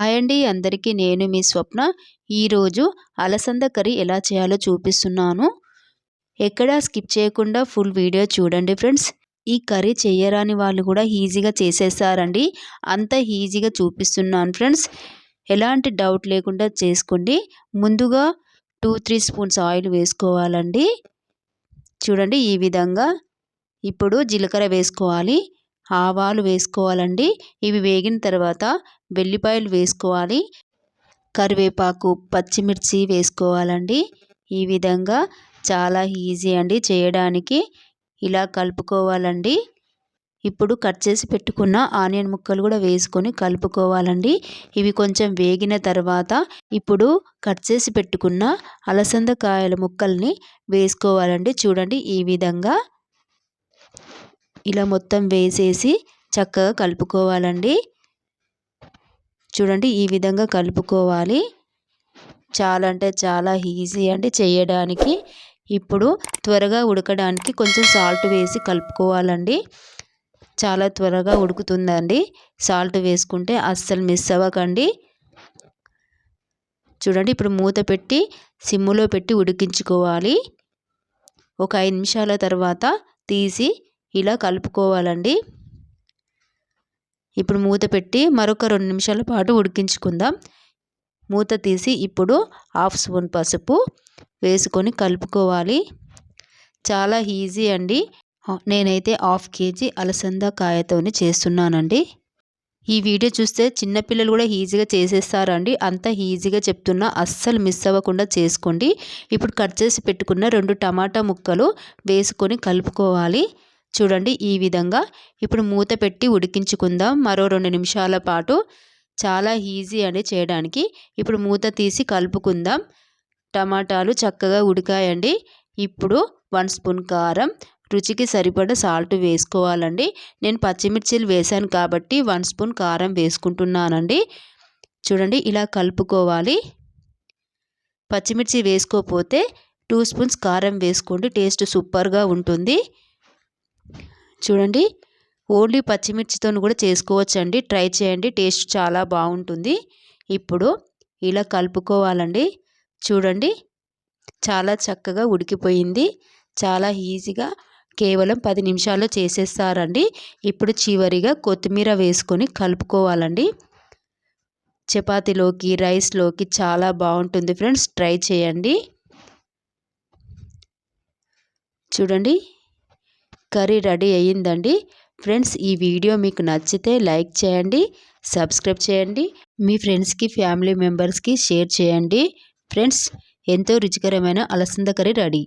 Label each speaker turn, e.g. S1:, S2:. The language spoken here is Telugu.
S1: హాయ్ అండి అందరికీ నేను మీ స్వప్న ఈరోజు అలసంద కర్రీ ఎలా చేయాలో చూపిస్తున్నాను. ఎక్కడా స్కిప్ చేయకుండా ఫుల్ వీడియో చూడండి ఫ్రెండ్స్. ఈ కర్రీ చేయరాని వాళ్ళు కూడా ఈజీగా చేసేసారండి అంత ఈజీగా చూపిస్తున్నాను ఫ్రెండ్స్. ఎలాంటి డౌట్ లేకుండా చేసుకోండి. ముందుగా టూ త్రీ స్పూన్స్ ఆయిల్ వేసుకోవాలండి. చూడండి ఈ విధంగా. ఇప్పుడు జీలకర్ర వేసుకోవాలి. ఆవాలు వేసుకోవాలండి. ఇవి వేగిన తర్వాత వెల్లిపాయలు వేసుకోవాలి. కరివేపాకు పచ్చిమిర్చి వేసుకోవాలండి. ఈ విధంగా చాలా ఈజీ అండి చేయడానికి. ఇలా కలుపుకోవాలండి. ఇప్పుడు కట్ చేసి పెట్టుకున్న ఆనియన్ ముక్కలు కూడా వేసుకొని కలుపుకోవాలండి. ఇవి కొంచెం వేగిన తర్వాత ఇప్పుడు కట్ చేసి పెట్టుకున్న అలసందకాయల ముక్కల్ని వేసుకోవాలండి. చూడండి ఈ విధంగా. ఇలా మొత్తం వేసేసి చక్కగా కలుపుకోవాలండి. చూడండి ఈ విధంగా కలుపుకోవాలి. చాలా అంటే చాలా ఈజీ అండి చేయడానికి. ఇప్పుడు త్వరగా ఉడకడానికి కొంచెం సాల్ట్ వేసి కలుపుకోవాలండి. చాలా త్వరగా ఉడుకుతుందండి. సాల్ట్ వేసుకుంటే అస్సలు మిస్ అవ్వకండి. చూడండి ఇప్పుడు మూత పెట్టి సిమ్ములో పెట్టి ఉడికించుకోవాలి. ఒక ఐదు నిమిషాల తర్వాత తీసి ఇలా కలుపుకోవాలండి. ఇప్పుడు మూత పెట్టి మరొక రెండు నిమిషాల పాటు ఉడికించుకుందాం. మూత తీసి ఇప్పుడు హాఫ్ స్పూన్ పసుపు వేసుకొని కలుపుకోవాలి. చాలా ఈజీ అండి. నేనైతే హాఫ్ కేజీ అలసంద కాయతోని చేస్తున్నానండి. ఈ వీడియో చూస్తే చిన్నపిల్లలు కూడా ఈజీగా చేసేస్తారండి. అంత ఈజీగా చెప్తున్నా అస్సలు మిస్ అవ్వకుండా చేసుకోండి. ఇప్పుడు కట్ చేసి పెట్టుకున్న రెండు టమాటా ముక్కలు వేసుకొని కలుపుకోవాలి. చూడండి ఈ విధంగా. ఇప్పుడు మూత పెట్టి ఉడికించుకుందాం. మరో రెండు నిమిషాల పాటు చాలా ఈజీ అండి చేయడానికి. ఇప్పుడు మూత తీసి కలుపుకుందాం. టమాటాలు చక్కగా ఉడికాయండి. ఇప్పుడు వన్ స్పూన్ కారం. రుచికి సరిపడ సాల్ట్ వేసుకోవాలండి. నేను పచ్చిమిర్చిలు వేశాను కాబట్టి వన్ స్పూన్ కారం వేసుకుంటున్నానండి. చూడండి ఇలా కలుపుకోవాలి. పచ్చిమిర్చి వేసుకోకపోతే టూ స్పూన్స్ కారం వేసుకోండి. టేస్ట్ సూపర్గా ఉంటుంది. చూడండి. ఓన్లీ పచ్చిమిర్చితో కూడా చేసుకోవచ్చండి. ట్రై చేయండి. టేస్ట్ చాలా బాగుంటుంది. ఇప్పుడు ఇలా కలుపుకోవాలండి. చూడండి. చాలా చక్కగా ఉడికిపోయింది. చాలా ఈజీగా కేవలం పది నిమిషాల్లో చేసేస్తారండి. ఇప్పుడు చివరిగా కొత్తిమీర వేసుకొని కలుపుకోవాలండి. చపాతీలోకి రైస్లోకి చాలా బాగుంటుంది ఫ్రెండ్స్. ట్రై చేయండి. చూడండి. కర్రీ రెడీ అయ్యిందండి. ఫ్రెండ్స్ ఈ వీడియో మీకు నచ్చితే లైక్ చేయండి సబ్స్క్రైబ్ చేయండి మీ ఫ్రెండ్స్కి ఫ్యామిలీ మెంబర్స్కి షేర్ చేయండి. ఫ్రెండ్స్ ఎంతో రుచికరమైన అలసంద కర్రీ రెడీ.